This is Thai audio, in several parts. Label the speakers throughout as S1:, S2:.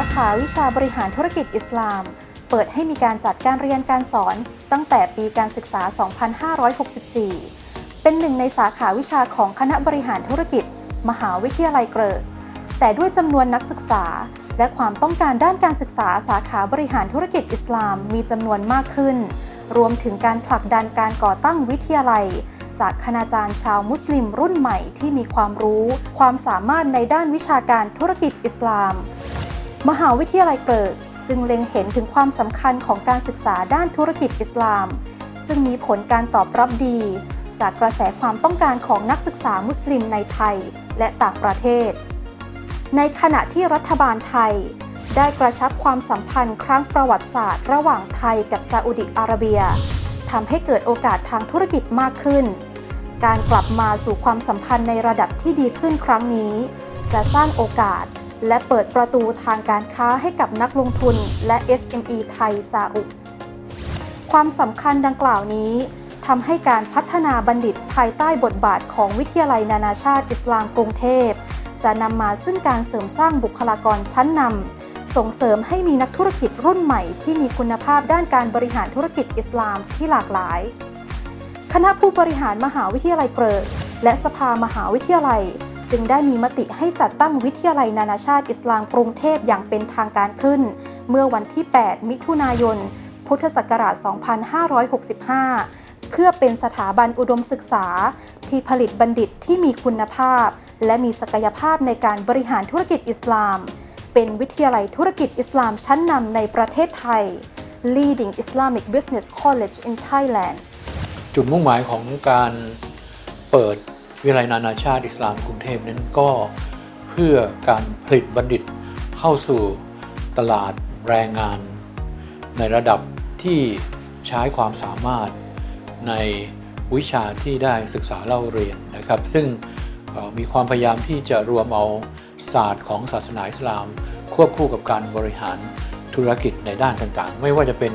S1: า
S2: ขาวิชาบริหารธุรกิจอิสลาม เปิดให้มีการจัดการเรียนการสอนตั้งแต่ปีการศึกษา 2564 เป็นหนึ่งในสาขาวิชาของคณะบริหารธุรกิจ มหาวิทยาลัยเกริกแต่ด้วยจำนวนนักศึกษา และความต้องการด้านการศึกษาสาขาบริหารธุรกิจอิสลามมีจำนวนมากขึ้น รวมถึงการผลักดันการก่อตั้งวิทยาลัย จากคณาจารย์ชาวมุสลิมรุ่นใหม่ที่มีความรู้ ความสามารถในด้านวิชาการธุรกิจอิสลาม มหาวิทยาลัยเกริกจึงเล็งเห็นถึงความสำคัญของการศึกษาด้านธุรกิจอิสลาม ซึ่งมีผลการตอบรับดี จากกระแสความต้องการของนักศึกษามุสลิมในไทยและต่างประเทศ ในขณะที่รัฐบาลไทย ได้กระชับความสัมพันธ์ครั้งประวัติศาสตร์ ระหว่างไทยกับซาอุดิอาระเบียทำให้เกิดโอกาสทางธุรกิจมากขึ้น การกลับมาสู่ความสัมพันธ์ในระดับที่ดีขึ้นครั้งนี้ จะสร้างโอกาส และเปิดประตูทางการค้าให้กับนักลงทุนและ SME ไทยซาอุ ความสำคัญดังกล่าวนี้ทำให้การพัฒนาบัณฑิตภายใต้บทบาทของวิทยาลัยนานาชาติอิสลามกรุงเทพ จะนำมาซึ่งการเสริมสร้างบุคลากรชั้นนำส่งเสริมให้มีนักธุรกิจรุ่นใหม่ที่มีคุณภาพด้านการบริหารธุรกิจอิสลามที่หลากหลาย คณะผู้บริหารมหาวิทยาลัยเกริกและสภามหาวิทยาลัย จึงได้มีมติให้จัดตั้งวิทยาลัยนานาชาติอิสลามกรุงเทพอย่างเป็นทางการขึ้น เมื่อวันที่ 8 มิถุนายน พุทธศักราช 2565 เพื่อเป็นสถาบันอุดมศึกษา ที่ผลิตบัณฑิตที่มีคุณภาพ และมีศักยภาพในการบริหารธุรกิจอิสลาม เป็นวิทยาลัยธุรกิจอิสลามชั้นนำในประเทศไทย Leading Islamic Business College in Thailand
S3: จุดมุ่งหมายของการเปิด วิทยาลัยนานาชาติอิสลามกรุงเทพนั้นก็เพื่อการผลิตบัณฑิตเข้าสู่ตลาดแรงงาน ในระดับที่ใช้ความสามารถในวิชาที่ได้ศึกษาเล่าเรียนนะครับ ซึ่งเอ่อมีความพยายามที่จะรวมเอาศาสตร์ของศาสนาอิสลาม ควบคู่กับการบริหารธุรกิจในด้านต่างๆ ไม่ว่าจะเป็น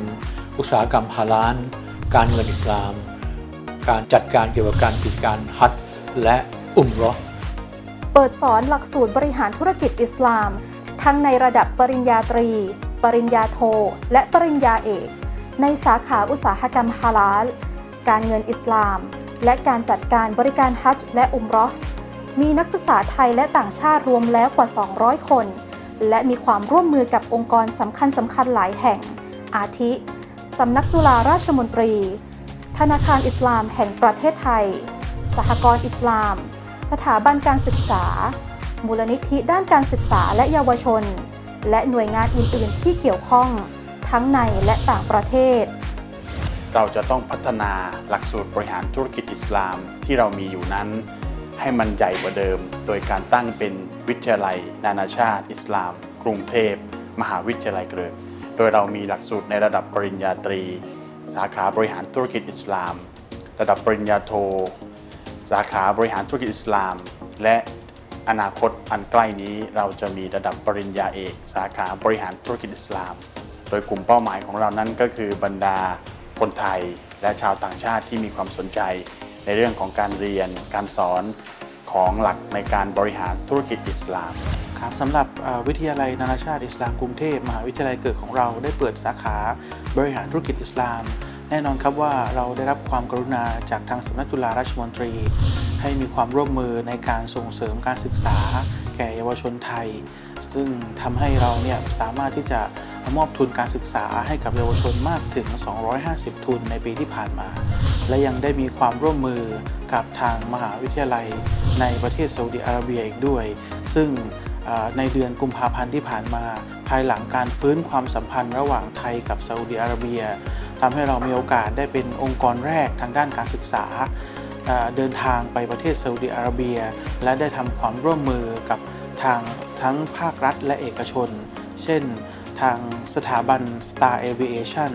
S3: อุตสาหกรรมฮาลาลการเงินอิสลาม การจัดการเกี่ยวกับการกิจการฮัจญ์ และอุมเรอ
S2: เปิดสอนหลักสูตรบริหารธุรกิจอิสลาม ทั้งในระดับปริญญาตรี ปริญญาโท และปริญญาเอก ในสาขาอุตสาหกรรมฮาลาล การเงินอิสลาม และการจัดการบริการฮัจญ์และอุมรอห์มีนักศึกษาไทยและต่างชาติรวมแล้วกว่า 200 คน และมีความร่วมมือกับองค์กรสำคัญสำคัญหลายแห่ง อาทิ สำนักจุฬาราชมนตรี ธนาคารอิสลามแห่งประเทศไทย สหกรณ์อิสลาม สถาบันการศึกษา มูลนิธิด้านการศึกษาและเยาวชน และหน่วยงานอื่น ๆ ที่เกี่ยวข้อง ทั้งในและต่างประเทศ
S4: เราจะต้องพัฒนาหลักสูตรบริหารธุรกิจอิสลามที่เรามีอยู่นั้น ให้มันใหญ่กว่าเดิม โดยการตั้งเป็นวิทยาลัย นานาชาติ อิสลาม กรุงเทพ มหาวิทยาลัยเกริกโดยเรามีหลักสูตรในระดับปริญญาตรี สาขาบริหารธุรกิจอิสลาม ระดับปริญญาโท สาขาบริหารธุรกิจอิสลาม และอนาคตอันใกล้นี้เราจะมีระดับปริญญาเอก สาขาบริหารธุรกิจอิสลาม โดยกลุ่มเป้าหมายของเรานั้นก็คือบรรดาคนไทยและชาวต่างชาติที่มีความสนใจ ในเรื่องของการเรียนการสอนของหลักในการบริหารธุรกิจอิสลาม
S5: ครับสำหรับวิทยาลัยนานาชาติอิสลามกรุงเทพมหาวิทยาลัยเกิดของเราได้เปิดสาขาบริหารธุรกิจอิสลาม แน่นอนครับว่าเราได้รับความกรุณาจากทางสำนักจุฬาราชมนตรี ให้มีความร่วมมือในการส่งเสริมการศึกษา แก่เยาวชนไทย ซึ่งทำให้เราเนี่ยสามารถที่จะมอบทุนการศึกษาให้กับเยาวชนมากถึง 250 ทุนในปีที่ผ่านมา และยังได้มีความร่วมมือกับทางมหาวิทยาลัยในประเทศซาอุดิอาระเบียอีกด้วย ซึ่งในเดือนกุมภาพันธ์ที่ผ่านมา ภายหลังการฟื้นความสัมพันธ์ระหว่างไทยกับซาอุดิอาระเบีย ทำให้เรามีโอกาสได้เป็นองค์กรแรกทางด้านการศึกษา เดินทางไปประเทศซาอุดิอาระเบีย และได้ทำความร่วมมือกับทางทั้งภาครัฐและเอกชน เช่นทางสถาบัน Star Aviation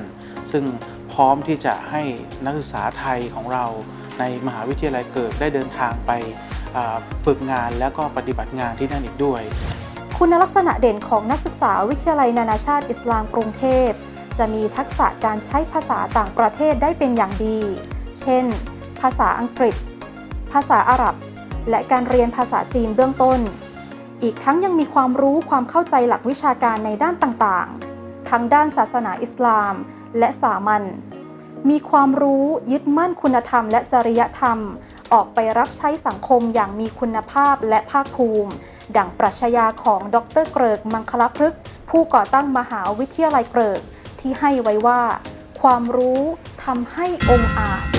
S5: ซึ่งพร้อมที่จะให้นักศึกษาไทยของเราในมหาวิทยาลัยเกิดได้เดินทางไปฝึกงานและก็ปฏิบัติงานที่นั่นอีกด้วย
S2: คุณลักษณะเด่นของนักศึกษาวิทยาลัยนานาชาติอิสลามกรุงเทพ จะมีทักษะการใช้ภาษาต่างประเทศได้เป็นอย่างดี เช่น ภาษาอังกฤษ ภาษาอาหรับ และการเรียนภาษาจีนเบื้องต้น อีกทั้งยังมีความรู้ความเข้าใจหลักวิชาการในด้านต่างๆ ทั้งด้านศาสนาอิสลาม และสามัญ มีความรู้ยึดมั่นคุณธรรมและจริยธรรม ออกไปรับใช้สังคมอย่างมีคุณภาพและภาคภูมิ ดังปรัชญาของดรเกริกมังคลพฤกษ์ผู้ก่อตั้งมหาวิทยาลัยเกริก ที่ให้ไว้ว่า ความรู้ทำให้องค์อาจ